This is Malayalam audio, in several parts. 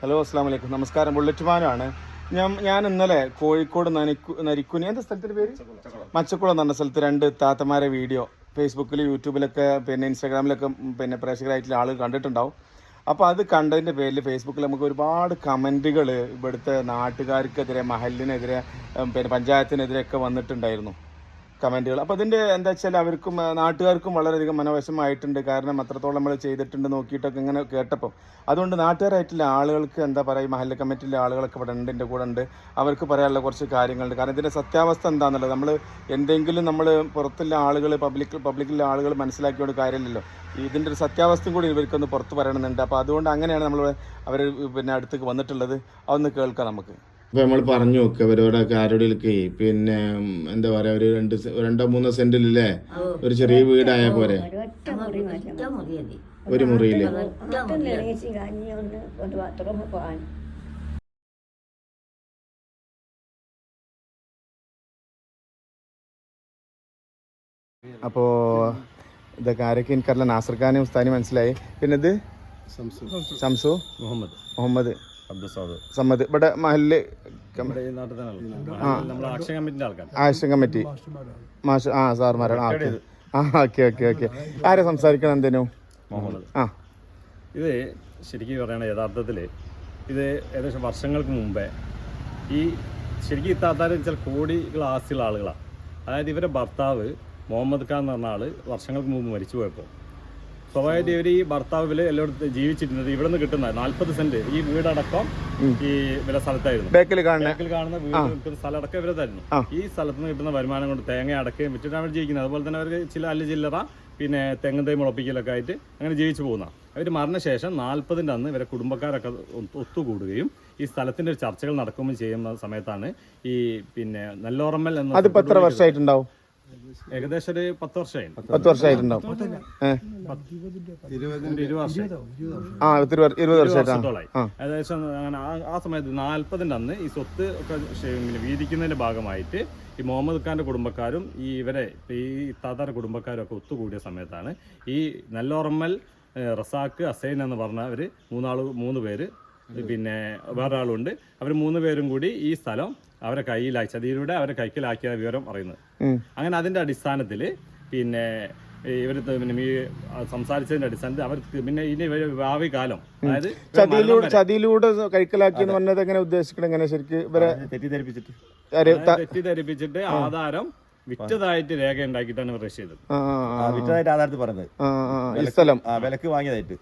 ഹലോ അസ്സാം വലൈക്കും നമസ്കാരം. ബുള്ളറ്റ് മാനാണ്. ഞാൻ ഞാൻ ഇന്നലെ കോഴിക്കോട് നനിക്കു നരിക്കുനി എന്താ സ്ഥലത്തിന്റെ പേര്? മച്ചക്കുളം എന്ന് പറഞ്ഞ സ്ഥലത്ത് രണ്ട് താത്തമാരെ വീഡിയോ ഫേസ്ബുക്കിൽ യൂട്യൂബിലൊക്കെ പിന്നെ ഇൻസ്റ്റാഗ്രാമിലൊക്കെ പിന്നെ പ്രേക്ഷകരായിട്ടുള്ള ആളുകൾ കണ്ടിട്ടുണ്ടാവും. അപ്പോൾ അത് കണ്ടതിന്റെ പേരിൽ ഫേസ്ബുക്കിൽ നമുക്ക് ഒരുപാട് കമന്റുകൾ ഇവിടുത്തെ നാട്ടുകാർക്കെതിരെ മഹലിനെതിരെ പിന്നെ പഞ്ചായത്തിനെതിരെയൊക്കെ വന്നിട്ടുണ്ടായിരുന്നു. കമന്റുകൾ. അപ്പോൾ അതിന്റെ എന്താ വെച്ചാൽ അവർക്കും നാട്ടുകാർക്കും വളരെയധികം മനോവശമായിട്ടുണ്ട് കാരണം അത്രത്തോളം നമ്മൾ ചെയ്തിട്ടുണ്ട് നോക്കിയിട്ടൊക്കെ ഇങ്ങനെ കേട്ടപ്പോൾ അതുകൊണ്ട് നാട്ടുകാരായിട്ടുള്ള ആളുകൾക്ക് എന്താ പറയുക മഹല്ല കമ്മിറ്റിയിലെ ആളുകളൊക്കെ ഇവിടെ ഉണ്ട് എന്റെ കൂടെ ഉണ്ട്. അവർക്ക് പറയാനുള്ള കുറച്ച് കാര്യങ്ങളുണ്ട്. കാരണം ഇതിന്റെ സത്യാവസ്ഥ എന്താണെന്നുള്ളത് നമ്മൾ എന്തെങ്കിലും നമ്മൾ പുറത്തുള്ള ആളുകൾ പബ്ലിക് പബ്ലിക്കിലെ ആളുകൾ മനസ്സിലാക്കിയോട് കാര്യമില്ലല്ലോ. ഇതിന്റെ ഒരു സത്യാവസ്ഥയും കൂടി ഇവർക്കൊന്ന് പുറത്ത് പറയണമെന്നുണ്ട്. അപ്പോൾ അതുകൊണ്ട് അങ്ങനെയാണ് നമ്മൾ അവർ പിന്നെ അടുത്തേക്ക് വന്നിട്ടുള്ളത്. അതൊന്ന് കേൾക്കാം നമുക്ക്. അപ്പോൾ നമ്മൾ പറഞ്ഞു നോക്കുക അവരോടൊക്കെ ആരോടെയൊക്കെ പിന്നെ എന്താ പറയാ ഒരു രണ്ട് രണ്ടോ മൂന്നോ സെന്റിലല്ലേ? ഒരു ചെറിയ വീടായ പോരെ? മതി. ഒരു മുറിയിൽ അപ്പോ അപ്പോൾ ഇതൊക്കെ ആരൊക്കെ എനിക്കറിയില്ല നാസർ ഖാനും ഉസ്താനും മനസ്സിലായി. പിന്നെ ഇത് ഷംസു മുഹമ്മദ്. മുഹമ്മദ്. അബ്ദുസാദ്. സമ്മദ് ഇവിടെ മഹൽ നമ്മുടെ ഈ നാട്ടിൽ തന്നെ കമ്മിറ്റിന്റെ ആൾക്കാർ ആക്ഷൻ കമ്മിറ്റി. മാഷ് ആ സാർമാരാണ്. ആ ഓക്കെ. ആ ഓക്കെ ഓക്കെ ഓക്കെ. ആരെ സംസാരിക്കണം എന്തേനു? മുഹമ്മദ്. ആ. ഇത് ശരിക്കും പറയണ യഥാർത്ഥത്തിൽ ഇത് ഏകദേശം വർഷങ്ങൾക്ക് മുമ്പേ ഈ ശരിക്കും ഇത്താത്താർ ചില കോടികൾ ആസ്തിയുള്ള ആളുകളാണ് അതായത് ഇവരുടെ ഭർത്താവ് മുഹമ്മദ് ഖാൻ എന്ന് പറഞ്ഞ ആൾ വർഷങ്ങൾക്ക് മുമ്പ് മരിച്ചു പോയപ്പോൾ സ്വാഭാവികമായിട്ട് ഇവർ ഈ ഭർത്താവ് എല്ലായിടത്തും ജീവിച്ചിരുന്നത് ഇവിടെ നിന്ന് കിട്ടുന്ന നാല്പത് സെന്റ് ഈ വീടടക്കം ഈ വില സ്ഥലത്തായിരുന്നു. ബേക്കിൽ കാണുന്ന ബാക്കിൽ കാണുന്ന വീട് നിൽക്കുന്ന സ്ഥലം അടക്കം ഇവരതായിരുന്നു ഈ സ്ഥലത്ത് നിന്ന് കിട്ടുന്ന വരുമാനം കൊണ്ട് തേങ്ങ അടക്കുകയും വിറ്റിട്ടാണ് അവർ ജീവിക്കുന്നത്. അതുപോലെ തന്നെ അവർ ചില അല്ല ചില്ലറ പിന്നെ തെങ്ങും തൈ മുളപ്പിക്കലൊക്കെ ആയിട്ട് അങ്ങനെ ജീവിച്ചു പോകുന്ന. അവർ മരണശേഷം നാൽപ്പതിന്റെ അന്ന് ഇവരെ കുടുംബക്കാരൊക്കെ ഒത്ത് ഒത്തുകൂടുകയും ഈ സ്ഥലത്തിന്റെ ഒരു ചർച്ചകൾ നടക്കുമ്പോൾ ചെയ്യുന്ന സമയത്താണ് ഈ പിന്നെ നെല്ലോറമ്മൽ എന്ന അതിപ്പോൾ എത്ര വർഷമായിട്ടുണ്ടാവും? ഏകദേശം ഒരു പത്ത് വർഷമായി. പത്ത് വർഷമായിട്ടുണ്ടാവും. ഒരു ഇരുപത് വർഷം ആ ഇരുപത് വർഷമായിട്ടാ വർഷത്തോളായി ഏകദേശം അങ്ങനെ ആ- ആ സമയത്ത് നാൽപ്പതിന്റെ അന്ന് ഈ സ്വത്ത് ഒക്കെ ഇങ്ങനെ വീതിക്കുന്നതിന്റെ ഭാഗമായിട്ട് ഈ മുഹമ്മദ് ഖാന്റെ കുടുംബക്കാരും ഈ ഇവരെ ഈ താത്താരുടെ കുടുംബക്കാരും ഒക്കെ ഒത്തുകൂടിയ സമയത്താണ് ഈ നെല്ലോറമ്മൽ ഏഹ്, റസാക്ക് അസൈൻ എന്ന് പറഞ്ഞ അവർ മൂന്നാൾ മൂന്ന് പേര് പിന്നെ വേറൊരാളുണ്ട്. ആളുണ്ട് അവർ മൂന്ന് പേരും കൂടി ഈ സ്ഥലം അവരെ കയ്യിലാക്കി ചതിയിലൂടെ അവരെ കൈക്കലാക്കിയ വിവരം അറിയുന്നത്. അങ്ങനെ അതിന്റെ അടിസ്ഥാനത്തിൽ പിന്നെ ഇവർ പിന്നെ ഈ സംസാരിച്ചതിന്റെ അടിസ്ഥാനത്തിൽ അവർക്ക് പിന്നെ ഇനി ഭാവി കാലം അതായത് ചതിയിലൂടെ ചതിയിലൂടെ കൈക്കലാക്കി എന്ന് പറഞ്ഞത് എങ്ങനെ ഉദ്ദേശിക്കണം? എങ്ങനെ ശരിക്ക് ഇവരെ തെറ്റിദ്ധരിപ്പിച്ചിട്ട്. തെറ്റിദ്ധരിപ്പിച്ചിട്ട് ആധാരം വിറ്റതായിട്ട് രേഖ ഉണ്ടാക്കിയിട്ടാണ് റഷ് രജിസ്റ്റർ ചെയ്തത്. വിറ്റതായിട്ട് ആധാരത്തിൽ പറഞ്ഞത്. സ്ഥലം വിലക്ക് വാങ്ങിയതായിട്ട്.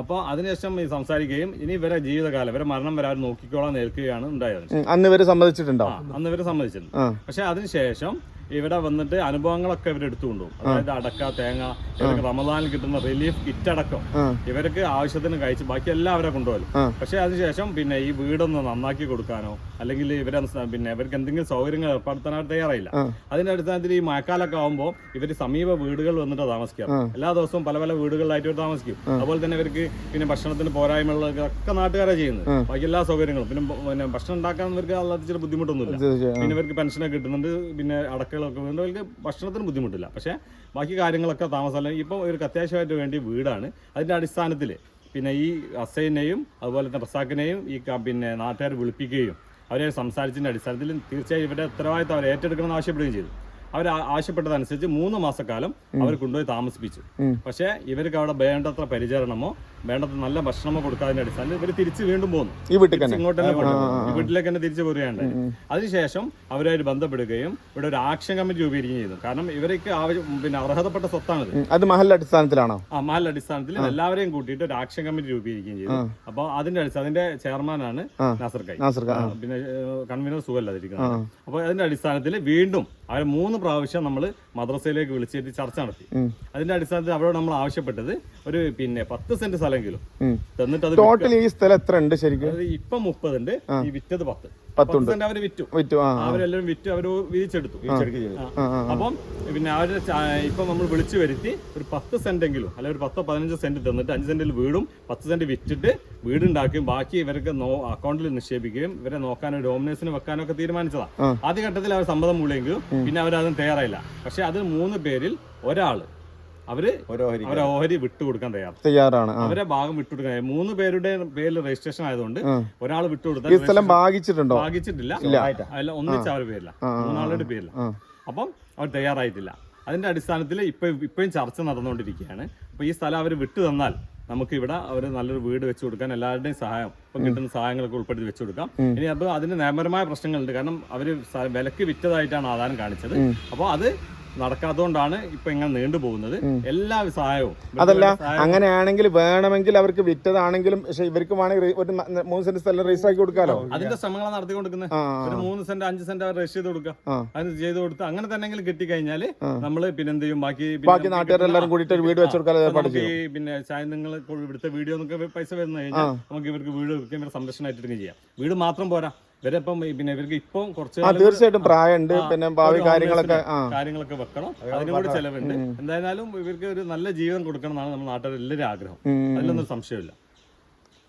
അപ്പോൾ അതിനുശേഷം ഈ സംസാരിക്കുകയും ഇനി ഇവരെ ജീവിതകാലം ഇവരെ മരണം വരെ അവർ നോക്കിക്കോളാൻ നിൽക്കുകയാണ് ഉണ്ടായത്. അന്ന് ഇവരെ സമ്മതിച്ചിട്ടുണ്ടോ? അന്ന് ഇവരെ സമ്മതിച്ചിട്ടുണ്ട്. പക്ഷെ അതിനുശേഷം ഇവിടെ വന്നിട്ട് അനുഭവങ്ങളൊക്കെ ഇവർ എടുത്തു കൊണ്ടുപോകും അതായത് അടക്ക തേങ്ങ ഇവർക്ക് റമദാനിൽ കിട്ടുന്ന റിലീഫ് കിറ്റ് അടക്കം. ഇവർക്ക് ആവശ്യത്തിന് കഴിച്ച് ബാക്കി എല്ലാം അവരെ കൊണ്ടുപോകും പക്ഷെ അതിനുശേഷം പിന്നെ ഈ വീടൊന്ന് നന്നാക്കി കൊടുക്കാനോ അല്ലെങ്കിൽ ഇവരെ പിന്നെ ഇവർക്ക് എന്തെങ്കിലും സൗകര്യങ്ങൾ ഏർപ്പെടുത്താനായിട്ട് തയ്യാറായില്ല. അതിന്റെ അടിസ്ഥാനത്തിൽ ഈ മഴക്കാലൊക്കെ ആകുമ്പോൾ ഇവർ സമീപ വീടുകൾ വന്നിട്ട് താമസിക്കാം എല്ലാ ദിവസവും പല പല വീടുകളിലായിട്ട് ഇവർ താമസിക്കും. അതുപോലെ തന്നെ ഇവർക്ക് പിന്നെ ഭക്ഷണത്തിന് പോരായ്മകളൊക്കെ നാട്ടുകാരെ ചെയ്യുന്നത്. ബാക്കി എല്ലാ സൗകര്യങ്ങളും. പിന്നെ പിന്നെ ഭക്ഷണം ഉണ്ടാക്കാൻ ഇവർക്ക് അല്ലാത്ത ചില ബുദ്ധിമുട്ടൊന്നുമില്ല. പിന്നെ ഇവർക്ക് പെൻഷനൊക്കെ കിട്ടുന്നുണ്ട്. പിന്നെ അടക്കളൊക്കെ വരുന്നുണ്ട് അവർക്ക് ഭക്ഷണത്തിന് ബുദ്ധിമുട്ടില്ല. പക്ഷേ ബാക്കി കാര്യങ്ങളൊക്കെ താമസമല്ല. ഇപ്പോൾ ഇവർക്ക് അത്യാവശ്യമായിട്ട് വേണ്ടി വീടാണ്. അതിന്റെ അടിസ്ഥാനത്തിൽ പിന്നെ ഈ അസൈനെയും അതുപോലെ തന്നെ റസാക്കിനെയും ഈ പിന്നെ നാട്ടുകാർ വിളിപ്പിക്കുകയും അവരെ സംസാരിച്ചതിന്റെ അടിസ്ഥാനത്തിൽ തീർച്ചയായും ഇവരുടെ ഉത്തരവാദിത്തം അവർ ഏറ്റെടുക്കണമെന്ന് ആവശ്യപ്പെടുകയും ചെയ്തു. അവർ ആവശ്യപ്പെട്ടതനുസരിച്ച് മൂന്ന് മാസക്കാലം അവർ കൊണ്ടുപോയി താമസിപ്പിച്ചു. പക്ഷെ ഇവർക്ക് അവിടെ വേണ്ടത്ര പരിചരണമോ വേണ്ടത്ര നല്ല ഭക്ഷണമോ കൊടുക്കാതിന്റെ അടിസ്ഥാനത്തിൽ ഇവർ തിരിച്ച് വീണ്ടും തന്നെ? ഇങ്ങോട്ട് തന്നെ പോകുന്നു വീട്ടിലേക്ക് തന്നെ തിരിച്ചു പോരുകയാണ്. അതിനുശേഷം അവരായിട്ട് ബന്ധപ്പെടുകയും ഇവിടെ ഒരു ആക്ഷൻ കമ്മിറ്റി രൂപീകരിക്കുകയും ചെയ്തു. കാരണം ഇവർക്ക് ആവശ്യം പിന്നെ അർഹതപ്പെട്ട സ്വത്താണിത്. അത് മഹൽ അടിസ്ഥാനത്തിലാണോ? ആ മാലിന്റെ അടിസ്ഥാനത്തിൽ എല്ലാവരെയും കൂട്ടിയിട്ട് ഒരു ആക്ഷൻ കമ്മിറ്റി രൂപീകരിക്കുകയും ചെയ്തു. അപ്പോൾ അതിന്റെ അതിന്റെ ചെയർമാനാണ് നാസർ കൈ പിന്നെ കൺവീനർ സുഖല്ലാതിരിക്കുന്നത് അപ്പോൾ അതിന്റെ അടിസ്ഥാനത്തിൽ വീണ്ടും അവർ മൂന്ന് പ്രാവശ്യം നമ്മൾ മദ്രസയിലേക്ക് വിളിച്ചിട്ട് ചർച്ച നടത്തി. അതിന്റെ അടിസ്ഥാനത്തിൽ അവരോട് നമ്മൾ ആവശ്യപ്പെട്ടത് ഒരു പിന്നെ പത്ത് സെന്റ് സ്ഥലമെങ്കിലും തന്നിട്ട് അത് ടോട്ടൽ ഈ സ്ഥലം എത്ര ഉണ്ട് ശരിക്കും ഇപ്പൊ മുപ്പതുണ്ട് ഈ വിറ്റത് പത്ത്. പത്തുണ്ട്. പത്ത് സെന്റ് അവർ വിറ്റു. വിറ്റു. അവരെല്ലാവരും വിറ്റ് അവർ വിരിച്ചെടുത്തു. അപ്പം പിന്നെ അവർ ഇപ്പൊ നമ്മൾ വിളിച്ചു വരുത്തി ഒരു പത്ത് സെന്റെങ്കിലും അല്ലെങ്കിൽ ഒരു പത്തോ പതിനഞ്ചോ സെന്റ് തന്നിട്ട് അഞ്ച് സെന്റിൽ വീടും പത്ത് സെന്റ് വിറ്റിട്ട് വീടുണ്ടാക്കുകയും ബാക്കി ഇവർക്ക് അക്കൗണ്ടിൽ നിക്ഷേപിക്കുകയും ഇവരെ നോക്കാനോ ഡോമിനേഴ്സിന് വെക്കാനോ ഒക്കെ തീരുമാനിച്ചതാണ് ആദ്യ ഘട്ടത്തിൽ അവർ സമ്മതം മൂളിയെങ്കിലും പിന്നെ അവർ അതിന് തയ്യാറായില്ല. പക്ഷെ അതിൽ മൂന്ന് പേരിൽ ഒരാൾ അവർ അവരെ ഓഹരി വിട്ടുകൊടുക്കാൻ കൊടുക്കാൻ തയ്യാറാണ് അവരെ ഭാഗം വിട്ടുകൊടുക്കാൻ മൂന്ന് പേരുടെ പേരിൽ രജിസ്ട്രേഷൻ ആയതുകൊണ്ട്. ഒരാൾ ഈ വിട്ടുകൊടുത്താൽ സ്ഥലം ഭാഗിച്ചിട്ടുണ്ടോ? ഭാഗിച്ചിട്ടില്ല. അല്ല ഒന്നിച്ച് അവരുടെ പേരില്ല മൂന്നാളുടെ പേരില്ല. അപ്പം അവർ തയ്യാറായിട്ടില്ല. അതിന്റെ അടിസ്ഥാനത്തിൽ ഇപ്പൊ ഇപ്പോഴും ചർച്ച നടന്നുകൊണ്ടിരിക്കുകയാണ്. അപ്പൊ ഈ സ്ഥലം അവർ വിട്ടു തന്നാൽ നമുക്ക് ഇവിടെ അവർ നല്ലൊരു വീട് വെച്ചു കൊടുക്കാൻ എല്ലാവരുടെയും സഹായം ഇപ്പം കിട്ടുന്ന സഹായങ്ങളൊക്കെ ഉൾപ്പെടുത്തി വെച്ചു കൊടുക്കാം. ഇനി അപ്പോൾ അതിന് നിയമപരമായ പ്രശ്നങ്ങളുണ്ട്. കാരണം അവർ വിലക്ക് വിറ്റതായിട്ടാണ് ആധാരം കാണിച്ചത്. അപ്പോൾ അത് നടക്കാത്തതുകൊണ്ടാണ് ഇപ്പൊ ഇങ്ങനെ നീണ്ടുപോകുന്നത് എല്ലാ സഹായവും അതല്ല അങ്ങനെയാണെങ്കിൽ വേണമെങ്കിൽ അവർക്ക് വിറ്റതാണെങ്കിലും പക്ഷെ ഇവർക്ക് വേണമെങ്കിൽ ഒരു മൂന്ന് സെന്റ് സ്ഥലം രജിസ്റ്റർ ആക്കി കൊടുക്കാലോ? അതിന്റെ ശ്രമങ്ങളാണ് നടത്തി കൊടുക്കുന്നത് ഒരു മൂന്ന് സെന്റ് അഞ്ച് സെന്റ് അവർ രജിസ്റ്റർ ചെയ്ത് കൊടുക്കുക. അത് ചെയ്ത് കൊടുത്ത് അങ്ങനെ തന്നെ കിട്ടിക്കഴിഞ്ഞാൽ നമ്മൾ പിന്നെ എന്ത് ചെയ്യും? ബാക്കി ബാക്കി നാട്ടുകാരെല്ലാരും കൂടിയിട്ട് ഒരു വീട് വെച്ച് കൊടുക്കാൻ അപ്പൊ ഏർപ്പാട് നമുക്ക് ചെയ്യും. ഈ പിന്നെ നിങ്ങൾ ഇവിടുത്തെ വീഡിയോ നമുക്ക് പൈസ വരുന്ന കഴിഞ്ഞാൽ നമുക്ക് ഇവർക്ക് വീട് സംരക്ഷണമായിട്ട് ചെയ്യാം. വീട് മാത്രം പോരാ. ഇവരിപ്പം പിന്നെ ഇവർക്ക് ഇപ്പം കുറച്ച് തീർച്ചയായിട്ടും പ്രായമുണ്ട്. പിന്നെ ഭാവി കാര്യങ്ങളൊക്കെ കാര്യങ്ങളൊക്കെ വെക്കണം. അതിനും കൂടി ചെലവുണ്ട്. എന്തായാലും ഇവർക്ക് ഒരു നല്ല ജീവിതം കൊടുക്കണം എന്നാണ് നമ്മുടെ നാട്ടുകാർ എല്ലാവരും ആഗ്രഹം. അതിലൊന്നും സംശയമില്ല.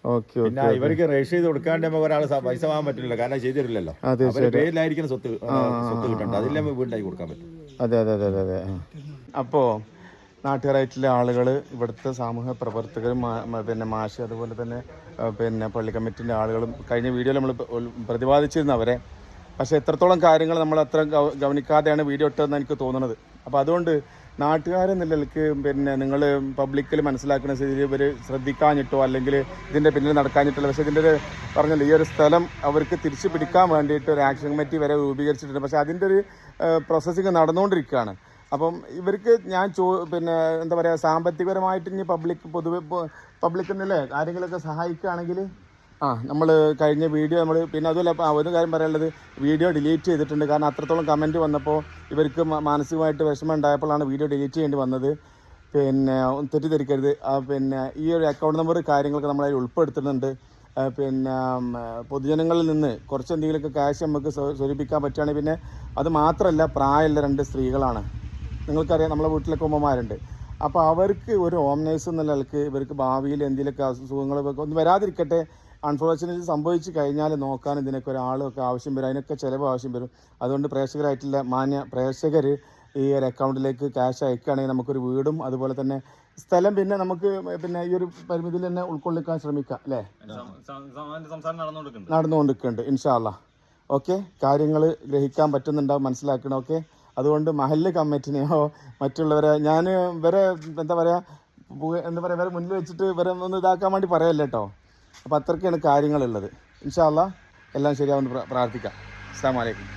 ഓക്കെ പിന്നെ ഇവർക്ക് രജിസ്റ്റർ ചെയ്ത് കൊടുക്കാണ്ട് നമുക്ക് ഒരാൾ പൈസ വാങ്ങാൻ പറ്റില്ല കാരണം ചെയ്തിട്ടില്ലല്ലോ. പേരിലായിരിക്കണം സ്വത്ത് സ്വത്ത് കിട്ടണ്ട അതില്ല വീണ്ടായി കൊടുക്കാൻ പറ്റും. അതെ അതെ അതെ അതെ അതെ. അപ്പോൾ നാട്ടുകാരായിട്ടുള്ള ആളുകൾ ഇവിടുത്തെ സാമൂഹ്യ പ്രവർത്തകരും പിന്നെ മാഷ് അതുപോലെ തന്നെ പിന്നെ പള്ളി കമ്മിറ്റിന്റെ ആളുകളും കഴിഞ്ഞ വീഡിയോയിൽ നമ്മൾ പ്രതിപാദിച്ചിരുന്നു അവരെ. പക്ഷേ എത്രത്തോളം കാര്യങ്ങൾ നമ്മൾ അത്ര ഗവനിക്കാതെയാണ് വീഡിയോ ഇട്ടതെന്ന് എനിക്ക് തോന്നുന്നത് അപ്പോൾ അതുകൊണ്ട് നാട്ടുകാരെ നിലനിൽക്ക് പിന്നെ നിങ്ങൾ പബ്ലിക്കിൽ മനസ്സിലാക്കുന്ന സ്ഥിതിയിൽ ഇവർ ശ്രദ്ധിക്കാഞ്ഞിട്ടോ അല്ലെങ്കിൽ ഇതിന്റെ പിന്നിൽ നടക്കാഞ്ഞിട്ടോ പക്ഷേ ഇതിന്റെ ഒരു പറഞ്ഞല്ലോ ഈ ഒരു സ്ഥലം അവർക്ക് തിരിച്ചു പിടിക്കാൻ വേണ്ടിയിട്ട് ഒരു ആക്ഷൻ കമ്മിറ്റി വരെ രൂപീകരിച്ചിട്ടുണ്ട്. പക്ഷേ അതിന്റെ ഒരു പ്രോസസ്സിങ് നടന്നുകൊണ്ടിരിക്കുകയാണ്. അപ്പം ഇവർക്ക് ഞാൻ ചോ പിന്നെ എന്താ പറയുക സാമ്പത്തികപരമായിട്ട് ഇനി പബ്ലിക് പൊതുവെ പബ്ലിക് എന്നല്ലേ ആരെങ്കിലുമൊക്കെ സഹായിക്കുകയാണെങ്കിൽ ആ നമ്മൾ കഴിഞ്ഞ വീഡിയോ നമ്മൾ പിന്നെ അതുമല്ല ഒരു കാര്യം പറയാനുള്ളത് വീഡിയോ ഡിലീറ്റ് ചെയ്തിട്ടുണ്ട്. കാരണം അത്രത്തോളം കമന്റ് വന്നപ്പോൾ ഇവർക്ക് മാനസികമായിട്ട് വിഷമം ഉണ്ടായപ്പോഴാണ് വീഡിയോ ഡിലീറ്റ് ചെയ്യേണ്ടി വന്നത്. പിന്നെ തെറ്റിദ്ധരിക്കരുത്. പിന്നെ ഈ ഒരു അക്കൗണ്ട് നമ്പർ കാര്യങ്ങളൊക്കെ നമ്മളതിൽ ഉൾപ്പെടുത്തുന്നുണ്ട്. പിന്നെ പൊതുജനങ്ങളിൽ നിന്ന് കുറച്ച് എന്തെങ്കിലുമൊക്കെ ക്യാഷ് നമുക്ക് സ്വ- സ്വരൂപിക്കാൻ പറ്റുകയാണെങ്കിൽ പിന്നെ അത് മാത്രമല്ല പ്രായമുള്ള രണ്ട് സ്ത്രീകളാണ്. നിങ്ങൾക്കറിയാം നമ്മളെ വീട്ടിലൊക്കെ ഉമ്മമാരുണ്ട്. അപ്പോൾ അവർക്ക് ഒരു ഹോം നേഴ്സ് എന്നുള്ള നിലയ്ക്ക് ഇവർക്ക് ഭാവിയിൽ എന്തെങ്കിലുമൊക്കെ അസുഖങ്ങൾ ഒന്നും വരാതിരിക്കട്ടെ. അൺഫോർച്ചുനേറ്റ്ലി സംഭവിച്ചു കഴിഞ്ഞാൽ നോക്കാൻ ഇതിനൊക്കെ ഒരാളൊക്കെ ആവശ്യം വരും. അതിനൊക്കെ ചിലവ് ആവശ്യം വരും. അതുകൊണ്ട് പ്രേക്ഷകരായിട്ടുള്ള മാന്യ പ്രേക്ഷകർ ഈ ഒരു അക്കൗണ്ടിലേക്ക് ക്യാഷ് അയക്കുകയാണെങ്കിൽ നമുക്കൊരു വീടും അതുപോലെ തന്നെ സ്ഥലം പിന്നെ നമുക്ക് പിന്നെ ഈ ഒരു പരിമിതിയിൽ തന്നെ ഉൾക്കൊള്ളിക്കാൻ ശ്രമിക്കാം അല്ലേ? നടന്നുകൊണ്ടിരിക്കുന്നുണ്ട്. ഇൻഷാല്ല ഓക്കെ കാര്യങ്ങൾ ഗ്രഹിക്കാൻ പറ്റുന്നുണ്ടാവും മനസ്സിലാക്കണം ഓക്കെ അതുകൊണ്ട് മഹല്ല് കമ്മിറ്റിനെയോ മറ്റുള്ളവരെ ഞാൻ ഇവരെ എന്താ പറയുക എന്താ പറയുക ഇവരെ മുന്നിൽ വെച്ചിട്ട് ഇവരെ ഒന്ന് ഇതാക്കാൻ വേണ്ടി പറയല്ല കേട്ടോ അപ്പോൾ അത്രയ്ക്കാണ് കാര്യങ്ങളുള്ളത്. ഇൻഷാല്ല എല്ലാം ശരിയാവുമെന്ന് പ്രാർത്ഥിക്കാം. അസ്സാം വലൈക്കും